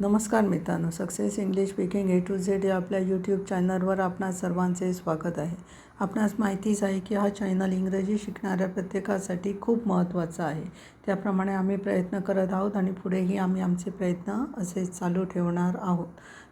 नमस्कार मित्रांनो success English speaking A to Z या आपल्या यूट्यूब चॅनलवर आपणा सर्वांचे स्वागत आहे. आपणास माहितीच आहे की हा चॅनल इंग्रजी शिकणाऱ्या प्रत्येकासाठी खूप महत्त्वाचा आहे. त्याप्रमाणे आम्ही प्रयत्न करत आहोत आणि पुढेही आम्ही आमचे प्रयत्न असेच चालू ठेवणार आहोत.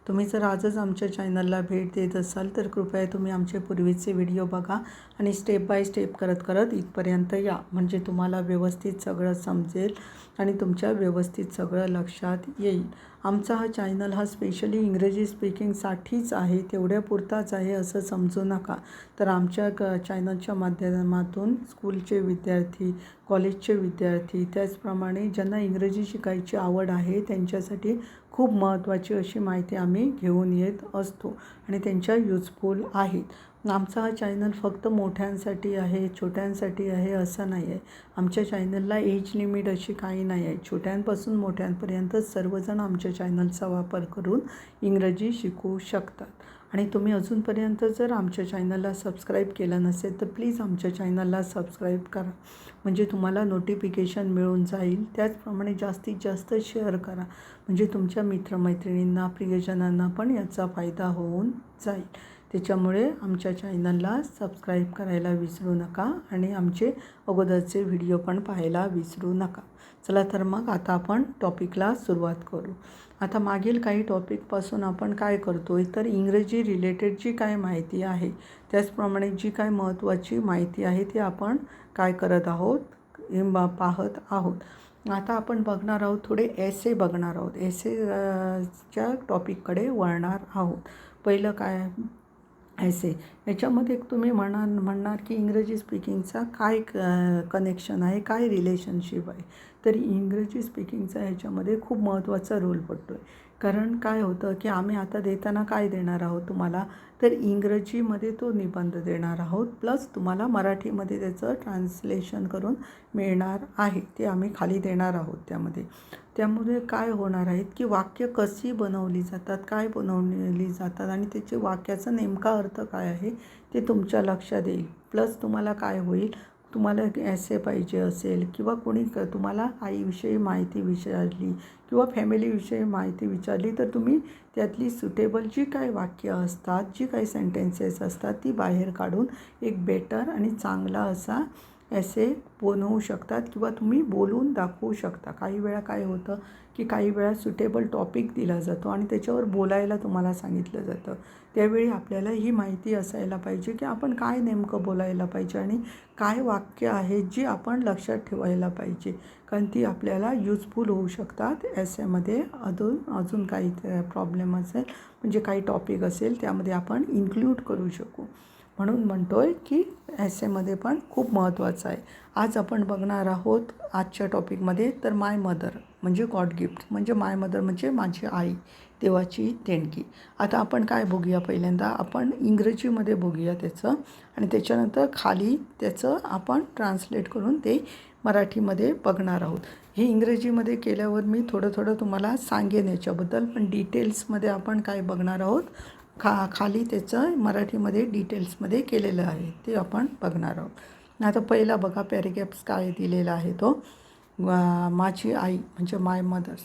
तुम्ही जर आजच आमच्या चॅनलला भेट देत असाल तर कृपया तुम्ही आमचे पूर्वीचे व्हिडिओ बघा आणि स्टेप बाय स्टेप करत करत इथपर्यंत या. म्हणजे तुम्हाला व्यवस्थित सगळं समजेल आणि तुमच्या व्यवस्थित सगळं लक्षात येईल. आमचा हा चॅनल हा स्पेशली इंग्रजी स्पीकिंगसाठीच आहे तेवढ्या पुरताच आहे असं समजू नका. तर आमच्या क चॅनलच्या माध्यमातून स्कूलचे विद्यार्थी कॉलेजचे विद्यार्थी त्याचप्रमाणे ज्यांना इंग्रजी शिकायची आवड आहे त्यांच्यासाठी खूप महत्त्वाची अशी माहिती आम्ही घेऊन येत असतो आणि त्यांच्या युजफुल आहेत. आमचा हा चॅनल फक्त मोठ्यांसाठी आहे छोट्यांसाठी आहे असं नाही आहे. आमच्या चॅनलला एज लिमिट अशी काही नाही आहे. छोट्यांपासून मोठ्यांपर्यंत सर्वजण आमच्या चॅनलचा वापर करून इंग्रजी शिकू शकतात. आणि तुम्ही अजूनपर्यंत जर आमच्या चॅनलला सबस्क्राईब केलं नसेल तर प्लीज आमच्या चॅनलला सबस्क्राईब करा. म्हणजे तुम्हाला नोटिफिकेशन मिळून जाईल. त्याचप्रमाणे जास्तीत जास्त शेअर करा. म्हणजे तुमच्या मित्रमैत्रिणींना प्रियजनांना पण याचा फायदा होऊन जाईल. त्याच्यामुळे आमच्या चॅनलला सबस्क्राईब करायला विसरू नका आणि आमचे अगोदरचे व्हिडिओ पण पाहायला विसरू नका. चला तर मग आता आपण टॉपिकला सुरुवात करू. आता मागील काही टॉपिकपासून आपण काय करतो आहे तर इंग्रजी रिलेटेड जी काय माहिती आहे त्याचप्रमाणे जी काय महत्त्वाची माहिती आहे ती आपण काय करत आहोत पाहत आहोत. आता आपण बघणार आहोत थोडे एसे बघणार आहोत. एसे च्या टॉपिककडे वळणार आहोत. पहिलं काय? ऐसे. याच्यामध्ये तुम्ही म्हणा म्हणणार की इंग्रजी स्पीकिंगचा काय क कनेक्शन आहे काय रिलेशनशिप आहे? तर इंग्रजी स्पीकिंगचा ह्याच्यामध्ये खूप महत्त्वाचा रोल पडतो आहे कारण काय होतं की आम्ही आता देताना काय देणार आहोत तुम्हाला? तर इंग्रजीमध्ये तो निबंध देणार आहोत. प्लस तुम्हाला मराठीमध्ये त्याचं ट्रान्सलेशन करून मिळणार आहे. ते आम्ही खाली देणार आहोत त्यामध्ये. त्यामुळे काय होणार आहेत की वाक्य कशी बनवली जातात काय बनवली जातात आणि त्याचे वाक्याचा नेमका अर्थ काय आहे ते तुमच्या लक्षात येईल. प्लस तुम्हाला काय होईल? तुम्हाला ॲसे पाहिजे असेल किंवा कोणी क तुम्हाला आईविषयी माहिती विचारली किंवा फॅमिलीविषयी माहिती विचारली तर तुम्ही त्यातली सुटेबल जी काही वाक्य असतात जी काही सेंटेन्सेस असतात ती बाहेर काढून एक बेटर आणि चांगला असा ॲसे बनवू शकतात किंवा तुम्ही बोलून दाखवू शकता. काही वेळा काय होतं की काही वेळा सुटेबल टॉपिक दिला जातो आणि त्याच्यावर बोलायला तुम्हाला सांगितलं जातं. त्यावेळी आपल्याला ही माहिती असायला पाहिजे की आपण काय नेमकं बोलायला पाहिजे आणि काय वाक्य आहेत जी आपण लक्षात ठेवायला पाहिजे. कारण ती आपल्याला युजफुल होऊ शकतात. एसेमध्ये अजून अजून काही प्रॉब्लेम असेल म्हणजे काही टॉपिक असेल त्यामध्ये आपण इन्क्ल्यूड करू शकू. म्हणून म्हणतो आहे की एसेमध्ये पण खूप महत्त्वाचं आहे. आज आपण बघणार आहोत आजच्या टॉपिकमध्ये तर माय मदर म्हणजे गॉड गिफ्ट म्हणजे माय मदर म्हणजे माझी आई देवाची देणगी. आता आपण काय बघूया? पहिल्यांदा आपण इंग्रजीमध्ये बघूया त्याचं. आणि त्याच्यानंतर खाली त्याचं आपण ट्रान्सलेट करून ते मराठीमध्ये बघणार आहोत. हे इंग्रजीमध्ये केल्यावर मी थोडं थोडं तुम्हाला सांगेन याच्याबद्दल. पण डिटेल्समध्ये आपण काय बघणार आहोत? खा खाली त्याचं मराठीमध्ये डिटेल्समध्ये केलेलं आहे. ते आपण बघणार आहोत. आता पहिला बघा पॅरेग्राफ्स काय दिलेला आहे तो. माझी आई म्हणजे माय मदर्स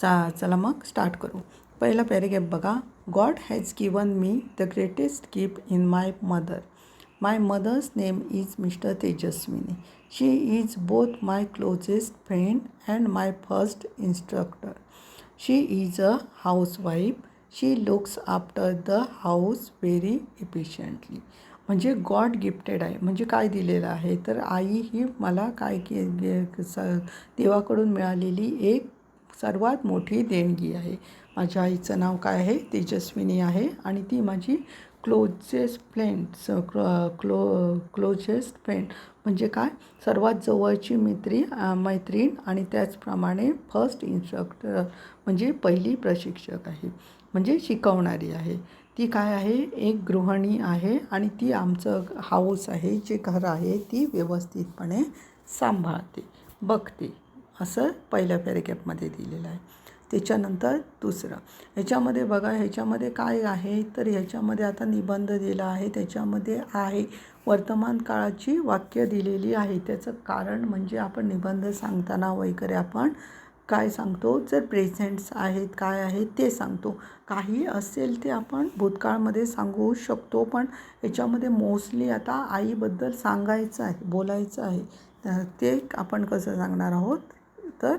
चा चला मग स्टार्ट करू. पहिला पॅरेग्राफ बघा. God has given me the greatest gift in my mother. My mother's name is mister Tejaswini. She is both my closest friend and my first instructor. She is a housewife she looks after the house very efficiently म्हणजे God gifted आहे. म्हणजे काय दिलेलं आहे? तर आई ही मला काय की स देवाकडून मिळालेली एक सर्वात मोठी देणगी आहे. माझ्या आईचं नाव काय आहे? तेजस्विनी आहे आणि ती माझी closest friend close closest friend म्हणजे काय? सर्वात जवळची मैत्री मैत्रीण आणि त्याचप्रमाणे फर्स्ट इन्स्ट्रक्टर म्हणजे पहिली प्रशिक्षक आहे. म्हणजे शिकवणारी आहे. ती काय आहे? एक गृहिणी आहे आणि ती आमचं हाऊस आहे जे घर आहे ती व्यवस्थितपणे सांभाळते बघते. असं पहिल्या पॅरेग्राफमध्ये दिलेलं आहे. त्याच्यानंतर दुसरं. ह्याच्यामध्ये बघा ह्याच्यामध्ये काय आहे? तर ह्याच्यामध्ये आता निबंध दिला आहे. त्याच्यामध्ये आहे वर्तमान काळाची वाक्य दिलेली आहे. त्याचं कारण म्हणजे आपण निबंध सांगताना वगैरे आपण काय सांगतो? जर प्रेझेंट्स आहेत काय आहेत ते सांगतो. काही असेल ते आपण भूतकाळमध्ये सांगू शकतो पण याच्यामध्ये मोस्टली आता आईबद्दल सांगायचं आहे बोलायचं आहे. तर ते आपण कसं सांगणार आहोत? तर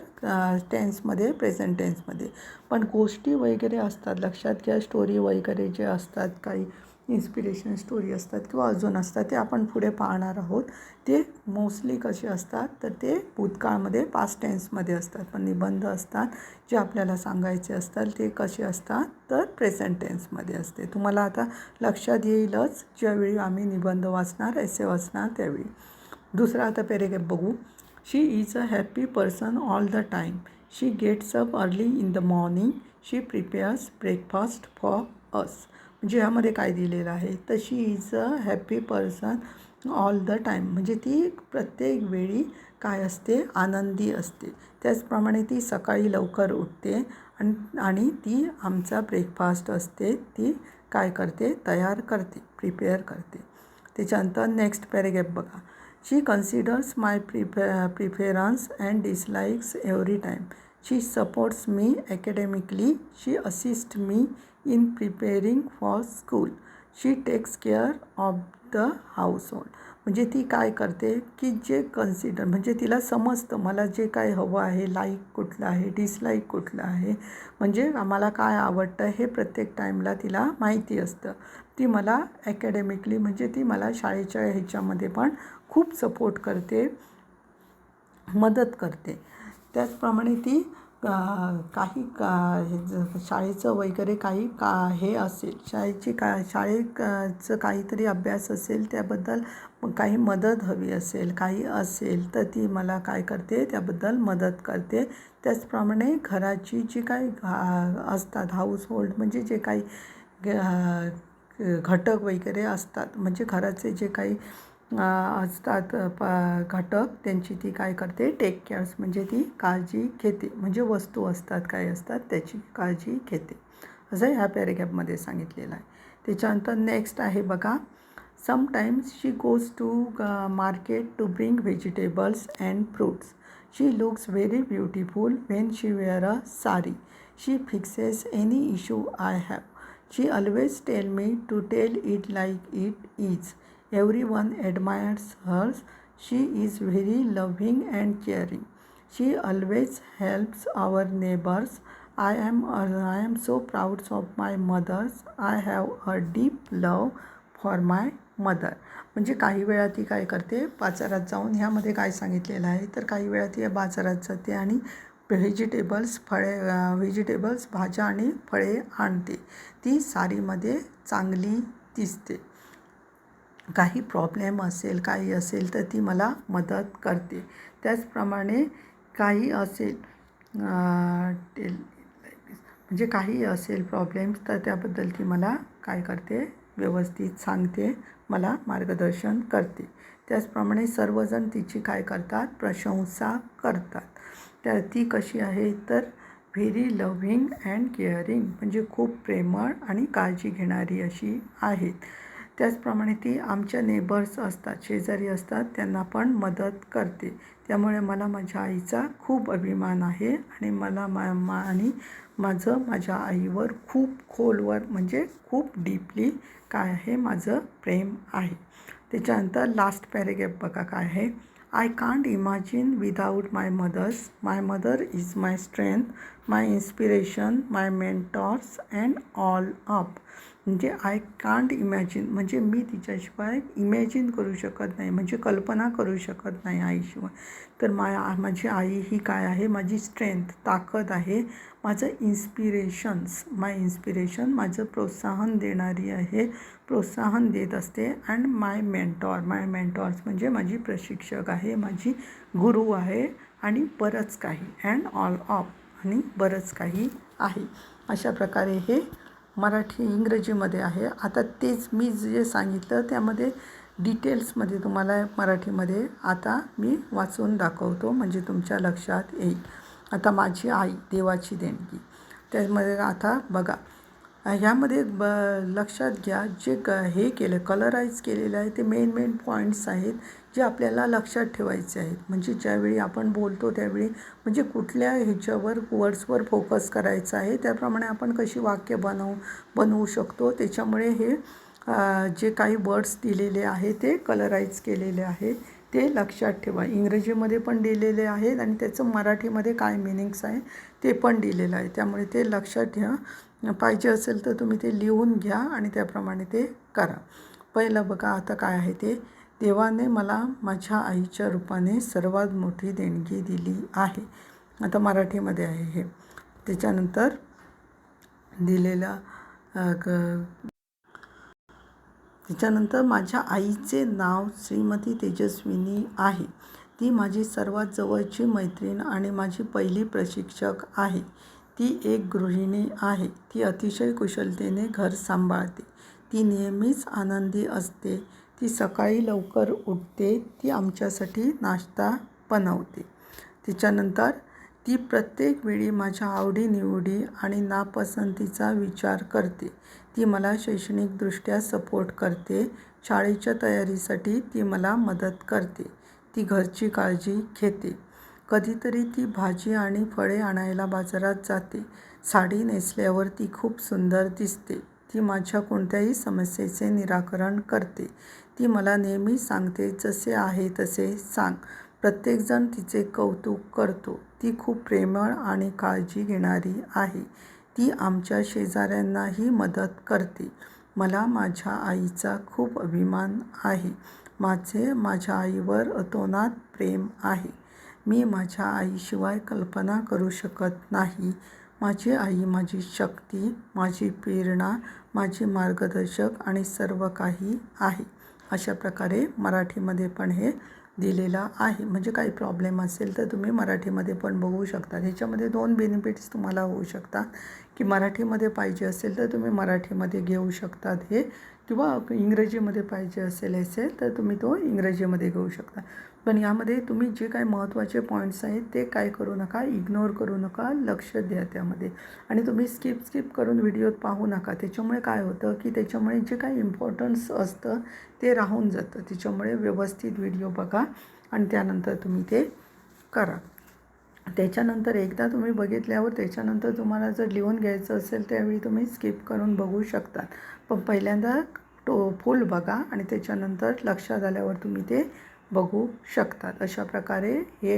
टेन्समध्ये प्रेझेंट टेन्समध्ये पण गोष्टी वगैरे असतात लक्षात घ्या स्टोरी वगैरे जे असतात काही इन्स्पिरेशन स्टोरी असतात किंवा अजून असतात ते आपण पुढे पाहणार आहोत. ते मोस्टली कसे असतात तर ते भूतकाळमध्ये पास्ट टेन्समध्ये असतात. पण निबंध असतात जे आपल्याला सांगायचे असतात ते कसे असतात तर प्रेझेंट टेन्समध्ये असते. तुम्हाला आता लक्षात येईलच ज्यावेळी आम्ही निबंध वाचणार एसे वाचणार त्यावेळी. दुसरा आता पॅरेग्राफ बघू. She is a happy person all the time she gets up early in the morning she prepares breakfast for us म्हणजे ह्यामध्ये काय दिलेलं आहे? She is a happy person all the time म्हणजे ती प्रत्येक वेळी काय असते? आनंदी असते. त्याचप्रमाणे ती सकाळी लवकर उठते आणि आणि ती आमचा ब्रेकफास्ट असते. ती काय करते? तयार करते प्रिपेअर करते. त्याच्यानंतर नेक्स्ट पॅरेग्राफ बघा. She considers my prefer preference and dislikes every time she supports me academically she assist me in preparing for school she takes care of the household म्हणजे ती काय करते की जे कन्सिडर म्हणजे तिला समजतं मला जे काय हवं आहे लाईक कुठलं आहे डिसलाईक कुठलं आहे. म्हणजे आम्हाला काय आवडतं हे प्रत्येक टाईमला तिला माहिती असतं. ती मला ॲकॅडमिकली म्हणजे ती मला शाळेच्या ह्याच्यामध्ये पण खूप सपोर्ट करते मदत करते. त्याचप्रमाणे ती काही का हे ज- शाळेचं वगैरे काही का हे असेल शाळेची का शाळेचं काहीतरी अभ्यास असेल त्याबद्दल काही मदत हवी असेल काही असेल तर ती मला काय करते त्याबद्दल मदत करते. त्याचप्रमाणे घराची जी काही घा- असतात हाऊस होल्ड म्हणजे जे काही घटक वगैरे असतात म्हणजे घराचे जे काही असतात प घटक. त्यांची ती काय करते? टेक केअर्स म्हणजे ती काळजी घेते. म्हणजे वस्तू असतात काय असतात त्याची काळजी घेते. असं ह्या पॅरेग्राफमध्ये सांगितलेलं आहे. त्याच्यानंतर नेक्स्ट आहे बघा. Sometimes she goes to market to bring vegetables and fruits she looks very beautiful when she wear a sari she fixes any issue I have she always tell me to tell it like it is every one admires hers she is very loving and caring she always helps our neighbours I am I am so proud of my mothers I have a deep love for my mother म्हणजे काही वेळा ती काय करते बाजारात जाऊन ह्यामध्ये काय सांगितलेलं आहे तर काही वेळा ती बाजारात जाते आणि व्हेजिटेबल्स फळे व्हेजिटेबल्स भाज्या आणि फळे आणते. ती सारीमध्ये चांगली दिसते. काही प्रॉब्लेम असेल काही असेल तर ती मला मदत करते. त्याचप्रमाणे काही असेल टेल म्हणजे काही असेल प्रॉब्लेम्स तर त्याबद्दल ती मला काय करते? व्यवस्थित सांगते मला मार्गदर्शन करते. त्याचप्रमाणे सर्वजण तिची काय करतात? प्रशंसा करतात. त्या ती कशी आहे? तर व्हेरी लव्हिंग अँड केअरिंग म्हणजे खूप प्रेमळ आणि काळजी घेणारी अशी आहेत. त्याचप्रमाणे ती आमच्या नेबर्स असतात शेजारी असतात त्यांना पण मदत करते. त्यामुळे मला माझ्या आईचा खूप अभिमान आहे आणि मला मा मा आणि माझं माझ्या आईवर खूप खोलवर म्हणजे खूप डीपली काय आहे माझं प्रेम आहे. त्याच्यानंतर लास्ट पॅरेग्राफ बघा काय आहे. I can't imagine without my mothers my mother is my strength my inspiration my mentors and all up म्हणजे आय कांट इमॅजिन म्हणजे मी तिच्याशिवाय इमॅजिन करू शकत नाही म्हणजे कल्पना करू शकत नाही आईशिवाय. तर माय माझी आई ही काय आहे? माझी स्ट्रेंथ ताकद आहे. माझं इन्स्पिरेशन्स माय इन्स्पिरेशन माझं प्रोत्साहन देणारी आहे. प्रोत्साहन देत असते and my mentor my mentors म्हणजे माझी प्रशिक्षक आहे माझी गुरु आहे आणि बरंच काही अँड ऑल ऑफ आणि बरंच काही आहे. अशा प्रकारे हे मराठी इंग्रजीमध्ये आहे. आता तेच मी जे सांगितलं त्यामध्ये डिटेल्समध्ये तुम्हाला मराठीमध्ये आता मी वाचून दाखवतो म्हणजे तुमच्या लक्षात येईल. आता माझी आई देवाची देणगी. त्यामध्ये आता बघा ह्यामध्ये ब लक्षात घ्या जे क हे केलं कलराईज केलेलं आहे ते मेन मेन पॉईंट्स आहेत जे आपल्याला लक्षात ठेवायचे आहेत. म्हणजे ज्यावेळी आपण बोलतो त्यावेळी म्हणजे कुठल्या ह्याच्यावर वर्ड्सवर फोकस करायचा आहे त्याप्रमाणे आपण कशी वाक्य बनवू बनवू शकतो. त्याच्यामुळे हे जे काही वर्ड्स दिलेले आहे ते कलराईज केलेले आहे. ते लक्षात ठेवा. इंग्रजीमध्ये पण दिलेले आहेत आणि त्याचं मराठीमध्ये काय मिनिंग्स आहे ते पण दिलेलं आहे. त्यामुळे ते लक्षात ठेवा. पाहिजे असेल तर तुम्ही ते लिहून घ्या आणि त्याप्रमाणे ते करा. पहिलं बघा आता काय आहे ते. देवाने मला माझ्या आईच्या रूपाने सर्वात मोठी देणगी दिली आहे. आता मराठीमध्ये आहे हे. त्याच्यानंतर दिलेला तिच्यानंतर त्याच्यानंतर माझ्या आईचे नाव श्रीमती तेजस्विनी आहे. ती माझी सर्वात जवळची मैत्रीण आणि माझी पहिली प्रशिक्षक आहे. ती एक गृहिणी आहे. ती अतिशय कुशलतेने घर सांभाळते. ती नेहमीच आनंदी असते. ती सकाळी लवकर उठते. ती आमच्यासाठी नाश्ता बनवते. त्याच्यानंतर ती प्रत्येक वेळी माझ्या आवडीनिवडी आणि नापसंतीचा विचार करते. ती मला शैक्षणिकदृष्ट्या सपोर्ट करते. शाळेच्या तयारीसाठी ती मला मदत करते. ती घरची काळजी घेते. कधीतरी ती भाजी आणि फळे आणायला बाजारात जाते. साडी नेसल्यावर ती खूप सुंदर दिसते. ती माझ्या कोणत्याही समस्येचे निराकरण करते. ती मला नेहमी सांगते जसे आहे तसे सांग. प्रत्येकजण तिचे कौतुक करतो. ती खूप प्रेमळ आणि काळजी घेणारी आहे. ती आमच्या शेजाऱ्यांनाही मदत करते. मला माझ्या आईचा खूप अभिमान आहे. माझे माझ्या आईवर अतोनात प्रेम आहे. मी माझ्या आईशिवाय कल्पना करू शकत नाही. माझी आई माझी शक्ती माझी प्रेरणा माझी मार्गदर्शक आणि सर्व काही आहे. अशा प्रकारे मराठीमध्ये पण हे दिलेला आहे. म्हणजे काही प्रॉब्लेम असेल तर तुम्ही मराठीमध्ये पण बघू शकता. ह्याच्यामध्ये दोन बेनिफिट्स तुम्हाला होऊ शकतात. की मराठीमध्ये पाहिजे असेल तर तुम्ही मराठीमध्ये घेऊ शकतात हे. किंवा इंग्रजीमध्ये पाहिजे असेल असेल तर तुम्ही तो इंग्रजीमध्ये घेऊ शकता. पण यामध्ये तुम्ही जे काही महत्त्वाचे पॉईंट्स आहेत ते काय करू नका इग्नोर करू नका लक्ष द्या त्यामध्ये. आणि तुम्ही स्किप स्किप करून व्हिडिओत पाहू नका. त्याच्यामुळे काय होतं की त्याच्यामुळे जे काही इम्पॉर्टन्स असतं ते राहून जातं. त्याच्यामुळे व्यवस्थित व्हिडिओ बघा आणि त्यानंतर तुम्ही ते करा. त्याच्यानंतर एकदा तुम्ही बघितल्यावर त्याच्यानंतर तुम्हाला जर लिहून घ्यायचं असेल त्यावेळी तुम्ही स्किप करून बघू शकतात. पण पहिल्यांदा टो फुल बघा आणि त्याच्यानंतर लक्षात आल्यावर तुम्ही ते बघू शकतात. अशा प्रकारे हे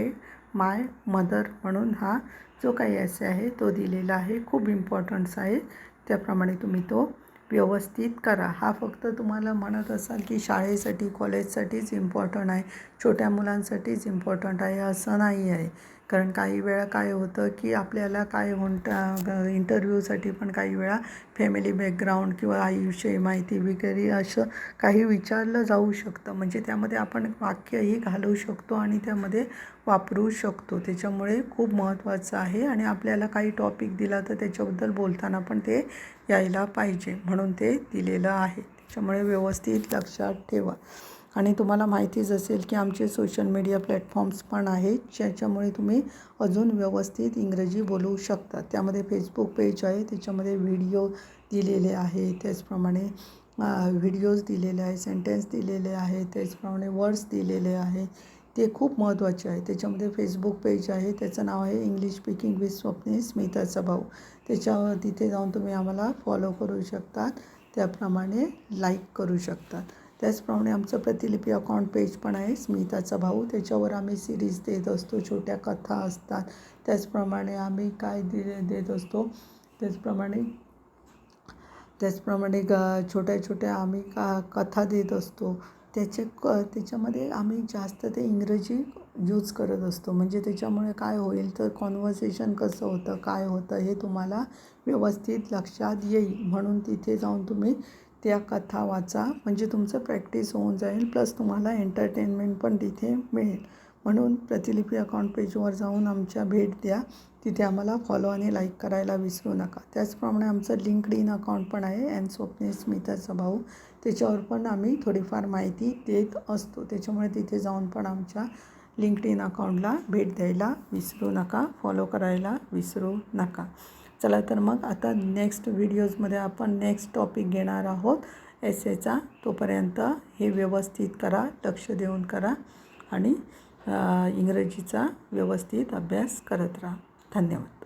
माय मदर म्हणून हा जो काही एसे आहे तो दिलेला आहे. खूप इम्पॉर्टन्स आहे. त्याप्रमाणे तुम्ही तो व्यवस्थित करा. हा फक्त तुम्हाला म्हणत असाल की शाळेसाठी कॉलेजसाठीच इम्पॉर्टंट आहे. छोट्या मुलांसाठीच इम्पॉर्टंट आहे असं नाही आहे. कारण काही वेळा काय होतं की आपल्याला काय म्हणता इंटरव्ह्यूसाठी पण काही वेळा फॅमिली बॅकग्राऊंड किंवा आयुष्य माहिती वगैरे असं काही विचारलं जाऊ शकतं. म्हणजे त्यामध्ये आपण वाक्यही घालवू शकतो आणि त्यामध्ये वापरू शकतो. त्याच्यामुळे खूप महत्त्वाचं आहे आणि आपल्याला काही टॉपिक दिला तर त्याच्याबद्दल बोलताना पण ते यायला पाहिजे म्हणून ते दिलेलं आहे. त्याच्यामुळे व्यवस्थित लक्षात ठेवा. आणि तुम्हाला माहितीच असेल की आमचे सोशल मीडिया प्लॅटफॉर्म्स पण आहेत ज्याच्यामुळे तुम्ही अजून व्यवस्थित इंग्रजी बोलू शकता. त्यामध्ये फेसबुक पेज आहे त्याच्यामध्ये व्हिडिओ दिलेले आहे त्याचप्रमाणे व्हिडिओज दिलेले आहे सेंटेन्स दिलेले आहे त्याचप्रमाणे वर्ड्स दिलेले आहे ते खूप महत्त्वाचे आहे. त्याच्यामध्ये फेसबुक पेज आहे त्याचं नाव आहे इंग्लिश स्पीकिंग विथ स्वप्ने स्मिताचा भाऊ त्याच्यावर तिथे जाऊन तुम्ही आम्हाला फॉलो करू शकतात. त्याप्रमाणे लाईक करू शकतात. त्याचप्रमाणे आमचं प्रतिलिपी अकाउंट पेज पण आहे स्मिताचा भाऊ. त्याच्यावर आम्ही सिरीज देत असतो छोट्या कथा असतात. त्याचप्रमाणे आम्ही काय दिले देत असतो? त्याचप्रमाणे त्याचप्रमाणे ग छोट्या छोट्या आम्ही का कथा देत असतो. त्याचे क त्याच्यामध्ये आम्ही जास्त ते इंग्रजी यूज करत असतो. म्हणजे त्याच्यामुळे काय होईल तर कॉन्व्हर्सेशन कसं होतं काय होतं हे तुम्हाला व्यवस्थित लक्षात येईल. म्हणून तिथे जाऊन तुम्ही त्या कथा वाचा म्हणजे तुमचं प्रॅक्टिस होऊन जाईल प्लस तुम्हाला एंटरटेनमेंट पण तिथे मिळेल. म्हणून प्रतिलिपी अकाउंट पेजवर जाऊन आमच्या भेट द्या. तिथे आम्हाला फॉलो आणि लाईक करायला विसरू नका. त्याचप्रमाणे आमचं लिंकड इन अकाउंट पण आहे अँड स्वप्ने स्मिताचा भाऊ त्याच्यावर पण आम्ही थोडीफार माहिती देत असतो. त्याच्यामुळे तिथे जाऊन पण आमच्या लिंकड इन अकाउंटला भेट द्यायला विसरू नका फॉलो करायला विसरू नका. चला तर मग आता नेक्स्ट व्हिडिओजमध्ये आपण नेक्स्ट टॉपिक घेणार आहोत. एसेचा तोपर्यंत हे व्यवस्थित करा लक्ष देऊन करा आणि इंग्रजीचा व्यवस्थित अभ्यास करत राहा. धन्यवाद.